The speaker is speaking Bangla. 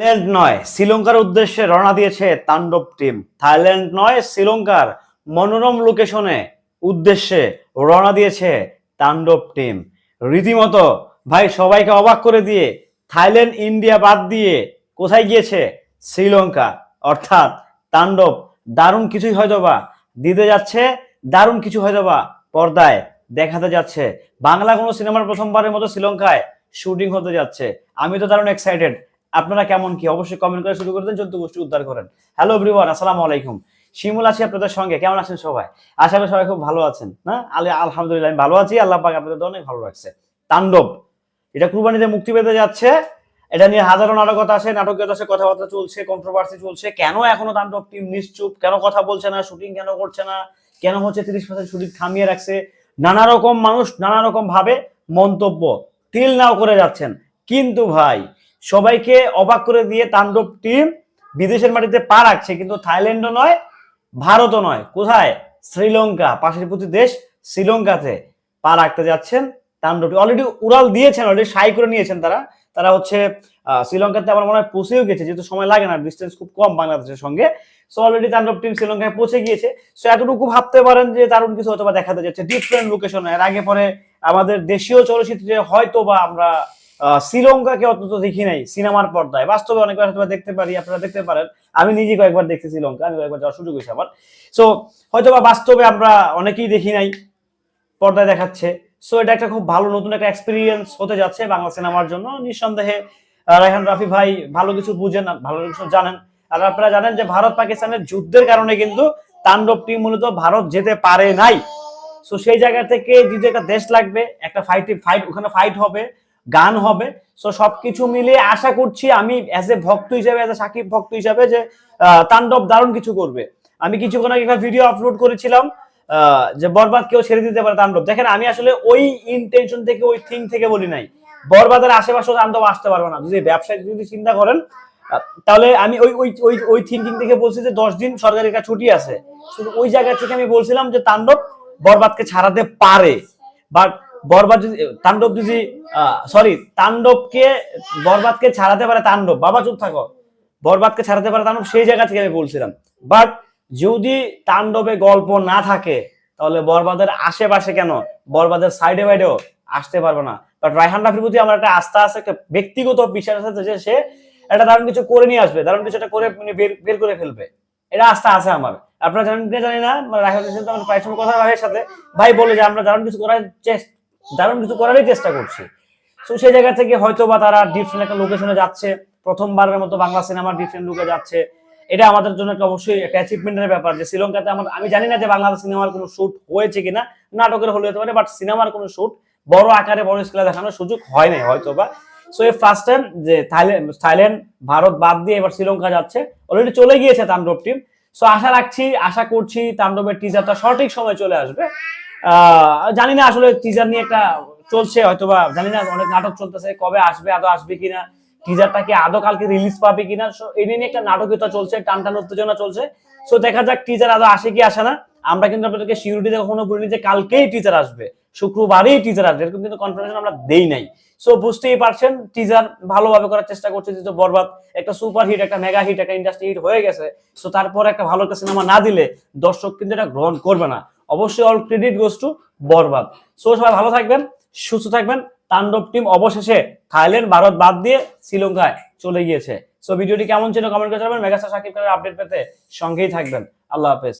থাইল্যান্ড নয়, শ্রীলঙ্কার উদ্দেশ্যে রওনা দিয়েছে তাণ্ডব টিম। থাইল্যান্ড নয়, শ্রীলঙ্কার মনোরম লোকেশনে উদ্দেশ্যে রওনা দিয়েছে তাণ্ডব টিম। রীতিমতো, ভাই, সবাইকে অবাক করে দিয়ে থাইল্যান্ড, ইন্ডিয়া বাদ দিয়ে কোথায় গিয়েছে শ্রীলঙ্কা? অর্থাৎ তাণ্ডব দারুণ কিছুই হয়তো বা দিতে যাচ্ছে, দারুণ কিছু হয়তো বা পর্দায় দেখাতে যাচ্ছে। বাংলা কোনো সিনেমার প্রথমবারের মতো শ্রীলঙ্কায় শুটিং হতে যাচ্ছে। আমি তো দারুণ এক্সাইটেড আপনারা কেমন কি? অবশ্যই কমেন্ট করে শুরু করে দেন চলতে গোষ্ঠী উদ্ধার করেন। হ্যালো এভরিওয়ান আসসালামু আলাইকুম। শিমুল আছি আপনাদের সঙ্গে, কেমন আছেন সবাই? আশা করি সবাই খুব ভালো আছেন, না? আলে আলহামদুলিল্লাহ, আমি ভালো আছি, আল্লাহ পাক আপনাদের অনেক ভালো রাখছে। তাণ্ডব, এটা কুরবানিতে মুক্তি পেতে যাচ্ছে। এটা নিয়ে হাজারো নাটকতা আছে নাটকীয়তা আছে কথাবার্তা চলছে কন্ট্রোভার্সি চলছে। কেন এখনও তাণ্ডব টিম নিশ্চুপ? কেন কথা বলছে না শুটিং কেন করছে না? কেন হচ্ছে তিরিশ পার্সেন্ট শুটিং থামিয়ে রাখছে? নানা রকম মানুষ, নানা রকম ভাবে মন্তব্য। তিল নাও করে যাচ্ছেন। কিন্তু ভাই সবাইকে অবাক করে দিয়ে তাণ্ডব টিম বিদেশের মাটিতে পা রাখছে, কিন্তু থাইল্যান্ডও নয়, ভারতও নয়। কোথায়? শ্রীলঙ্কা। পাশের প্রতি দেশ শ্রীলঙ্কাতে পা রাখতে যাচ্ছেন তাণ্ডব অলরেডি উড়াল দিয়েছেন অলরেডি সাই করে নিয়েছেন তারা। তারা হচ্ছে শ্রীলঙ্কাতে আমার মনে হয় পৌঁছেও গেছে, যেহেতু সময় লাগে না ডিস্টেন্স খুব কম বাংলাদেশের সঙ্গে। সো অলরেডি তাণ্ডব টিম শ্রীলঙ্কায় পৌঁছে গিয়েছে। সো এতটুকু ভাবতে পারেন যে দারুণ কিছু হয়তো বা দেখাতে যাচ্ছে। ডিফারেন্ট লোকেশন এর আগে পরে আমাদের দেশীয় চলচ্চিত্রে হয়তো বা আমরা শ্রীলঙ্কাকে অন্তত দেখি নাই, সিনেমার পর্দায়। বাস্তবে অনেকবার হয়তো দেখতে পারি, আপনারা দেখতে পারেন। আমি নিজে কয়েকবার দেখছি শ্রীলঙ্কা আমি কয়েকবার যাওয়ার সুযোগ হয়েছে আমার। সো হয়তো বা বাস্তবে আমরা অনেকেই দেখি নাই, পর্দায় দেখাচ্ছে। সো এটা একটা খুব ভালো, নতুন একটা এক্সপিরিয়েন্স হতে যাচ্ছে বাংলা সিনেমার জন্য। নিঃসন্দেহে রায়হান রাফি ভাই ভালো কিছু বুঝেন, ভালো কিছু জানেন। আর আপনারা জানেন যে ভারত পাকিস্তানের যুদ্ধের কারণে কিন্তু তাণ্ডব টিম মূলত ভারত যেতে পারে নাই। সো সেই জায়গা থেকে যদি একটা দেশ লাগবে, একটা ফাইট ফাইট ওখানে ফাইট হবে গান হবে। সো সবকিছু মিলিয়ে আশা করছি আমি অ্যাজ এ ভক্ত হিসেবে অ্যাজ এ সাকিব ভক্ত হিসেবে যে তাণ্ডব দারুণ কিছু করবে। আমি কিছুক্ষণ আগে একটা ভিডিও আপলোড করেছিলাম যে বরবাদ কেউ ছেড়ে দিতে পারে তাণ্ডব। দেখেন, আমি আসলে ওই ইন্টেনশন থেকে, ওই থিং থেকে বলি নাই। বরবাদের আশেপাশে তাণ্ডব আসতে পারবে না। যদি ব্যবসায় যদি চিন্তা করেন তাহলে আমি ওই ওই ওই ওই থিঙ্কিং থেকে বলছি যে দশ দিন সরকারের একটা ছুটি আছে। শুধু ওই জায়গা থেকে আমি বলছিলাম যে তাণ্ডব বরবাদকে ছাড়াতে পারে। বাট বরবাদ যদি, তাণ্ডব যদি সরি তাণ্ডবকে, বরবাদকে ছাড়াতে পারে তাণ্ডব। বাবা, চুপ থাকো। বরবাদকে ছাড়াতে পারে তাণ্ডব, সেই জায়গা থেকে আমি বলছিলাম। বাট যদি তাণ্ডবে গল্প না থাকে, তাহলে বরবাদের আশেপাশে কেন? বরবাদের সাইডে বাইডেও আসতে পারবে না। বাট রায়হান রাফির প্রতি আমার একটা আস্থা আছে, একটা ব্যক্তিগত বিশ্বাস আছে যে সে একটা দারুণ কিছু করে নিয়ে আসবে, দারুণ কিছু একটা করে মানে বের করে ফেলবে। এটা আস্থা আছে আমার। আপনারা জানেন জানি না মানে রায়হান রাফির সাথে আমার প্রায় সময় কথা ভাইয়ের সাথে। ভাই বলে যে আমরা দারুণ কিছু করার চেষ্টা দারুণ কিছু করারই চেষ্টা করছি। তো সেই জায়গা থেকে হয়তো বা তারা ডিফারেন্ট একটা লোকেশনে যাচ্ছে, প্রথমবারের মতো বাংলা সিনেমার ডিফারেন্ট লুকে যাচ্ছে। এটা আমাদের জন্য একটা অবশ্যই একটা অ্যাচিভমেন্টের ব্যাপার যে শ্রীলঙ্কাতে আমার, আমি জানি না যে বাংলাদেশ সিনেমার কোনো শুট হয়েছে কিনা, নাটকের হলে হতে পারে বাট সিনেমার কোনো শ্যুট বড় আকারে, বড় স্কেলে দেখানোর সুযোগ হয় নাই হয়তো বা সো এই ফার্স্ট টাইম যে থাইল্যান্ড থাইল্যান্ড ভারত বাদ দিয়ে এবার শ্রীলঙ্কা যাচ্ছে অলরেডি চলে গিয়েছে তাণ্ডব টিম সো আশা রাখছি, আশা করছি তাণ্ডবের টিজারটা সঠিক সময় চলে আসবে। জানি না আসলে টিজার নিয়ে একটা চলছে, হয়তোবা জানি না অনেক নাটক চলতেছে, কবে আসবে, আদৌ আসবে কিনা টিজারটা কি আদৌ কালকে রিলিজ পাবে কিনা এই নিয়ে একটা নাটকীয়তা চলছে টান টান উত্তেজনা চলছে। সো দেখা যাক টিজার আদৌ আসে কি আসে না। আমরা কিন্তু আপনাদেরকে সিউরিটি কখনো বলিনি যে কালকেই টিজার আসবে, শুক্রবারই টিজার আসবে, এরকম কিন্তু কনফার্মেশন আমরা দেই নাই। সো বুঝতেই পারছেন টিজার ভালোভাবে করার চেষ্টা করছে, যেহেতু বরবাদ, একটা সুপার হিট একটা মেগা হিট একটা ইন্ডাস্ট্রি হিট হয়ে গেছে। সো তারপর একটা ভালো একটা সিনেমা না দিলে দর্শক কিন্তু এটা গ্রহণ করবে না। অবশ্যই all credit goes to Borbaad. So সবাই ভালো থাকবেন, সুস্থ থাকবেন। তাণ্ডব টিম অবশেষে থাইল্যান্ড, ভারত বাদ দিয়ে শ্রীলঙ্কায় চলে গিয়েছে। সো ভিডিওটি কেমন ছিল কমেন্ট করে জানাবেন। মেগাস্টার সাকিব খানের আপডেট পেতে সঙ্গেই থাকবেন। আল্লাহ হাফেজ।